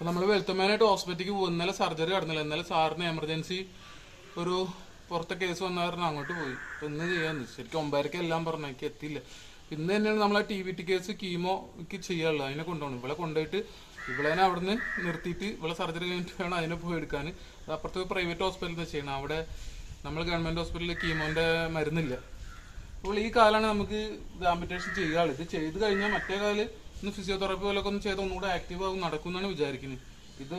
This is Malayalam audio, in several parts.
അപ്പൊ നമ്മൾ വെളുത്തമ്മേനായിട്ട് ഹോസ്പിറ്റലിലേക്ക് പോകും ഇന്നലെ സർജറി കടന്നില്ല ഇന്നലെ സാറിന് എമർജൻസി ഒരു പുറത്തെ കേസ് വന്ന കാരണം അങ്ങോട്ട് പോയി. അപ്പൊ ഇന്ന് ചെയ്യാന്ന്. ശരിക്കും ഒമ്പതരക്ക് എല്ലാം പറഞ്ഞു. എനിക്ക് എത്തിയില്ല. ഇന്ന് തന്നെയാണ് നമ്മൾ ആ ടി വി ടി കേസ് കീമോക്ക് ചെയ്യാനുള്ളത്. അതിനെ കൊണ്ടുപോകണം. ഇവിടെ കൊണ്ടുപോയിട്ട് ഇവിടെ അവിടെ നിന്ന് നിർത്തിയിട്ട് ഇവിടെ സർജറി കഴിഞ്ഞിട്ട് വേണം അതിനെ പോയി എടുക്കാൻ. അത് അപ്പുറത്ത് പ്രൈവറ്റ് ഹോസ്പിറ്റലിൽ ചെയ്യണം. അവിടെ നമ്മൾ ഗവൺമെന്റ് ഹോസ്പിറ്റലിൽ കീമോന്റെ മരുന്നില്ല. അപ്പോൾ ഈ കാലാണ് നമുക്ക് ആംബിറ്റേഷൻ ചെയ്യാനുള്ളത്. ഇത് ചെയ്ത് കഴിഞ്ഞാൽ മറ്റേ കാൽ ഒന്ന് ഫിസിയോതെറാപ്പി പോലൊക്കെ ഒന്ന് ചെയ്ത് ഒന്നുകൂടെ ആക്റ്റീവ് ആകും നടക്കും എന്നാണ് വിചാരിക്കുന്നത് ഇത്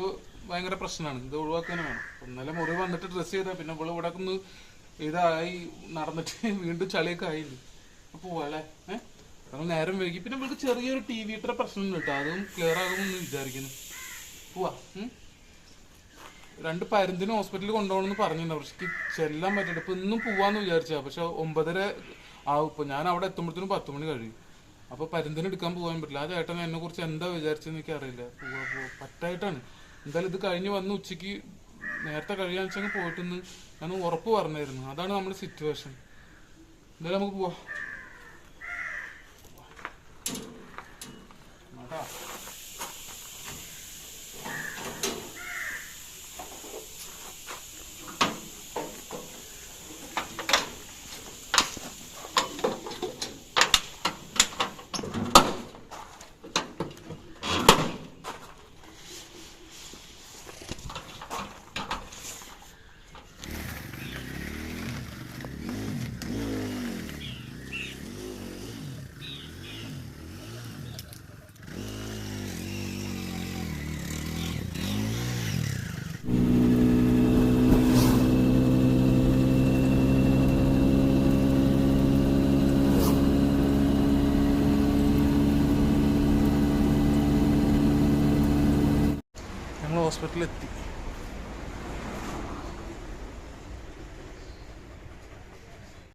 ഭയങ്കര പ്രശ്നമാണ്. ഇത് ഒഴിവാക്കാനും വേണം. ഇന്നലെ മുറി വന്നിട്ട് ഡ്രസ്സ് ചെയ്താൽ പിന്നെ ഇവിടെ ഇവിടെ ഒന്ന് ഇതായി നടന്നിട്ട് വീണ്ടും ചളിയൊക്കെ ആയില്ല? അപ്പോൾ പോവാല്ലേ? ഏഹ് നമ്മൾ നേരം വൈകി. പിന്നെ ഇവർക്ക് ചെറിയൊരു ടി വിയുടെ പ്രശ്നം കിട്ടും. അതും ക്ലിയർ ആകുമെന്ന് വിചാരിക്കുന്നു പോവാ? രണ്ട് പരുന്തിന് ഹോസ്പിറ്റലിൽ കൊണ്ടുപോകണമെന്ന് പറഞ്ഞിട്ടുണ്ട്. പക്ഷെ ചെല്ലാൻ പറ്റില്ല. ഇപ്പൊ ഇന്നും പോവാന്ന് വിചാരിച്ചാ പക്ഷെ ഒമ്പതര ആവും. ഇപ്പൊ ഞാൻ അവിടെ എത്തുമ്പോഴത്തേനും പത്ത് മണി കഴിയും. അപ്പൊ പരുന്തിന് എടുക്കാൻ പോകാൻ പറ്റില്ല. ആ ചേട്ടൻ എന്നെ കുറിച്ച് എന്താ വിചാരിച്ചെന്ന് എനിക്ക് അറിയില്ല പറ്റായിട്ടാണ്. എന്തായാലും ഇത് കഴിഞ്ഞ് വന്ന് ഉച്ചയ്ക്ക് നേരത്തെ കഴിയാന്ന് വെച്ചെങ്കിൽ പോയിട്ടെന്ന് ഞാൻ ഉറപ്പ് പറഞ്ഞായിരുന്നു. അതാണ് നമ്മുടെ സിറ്റുവേഷൻ എന്തായാലും നമുക്ക് പോവാ. ഞങ്ങൾ ഹോസ്പിറ്റലിൽ എത്തി.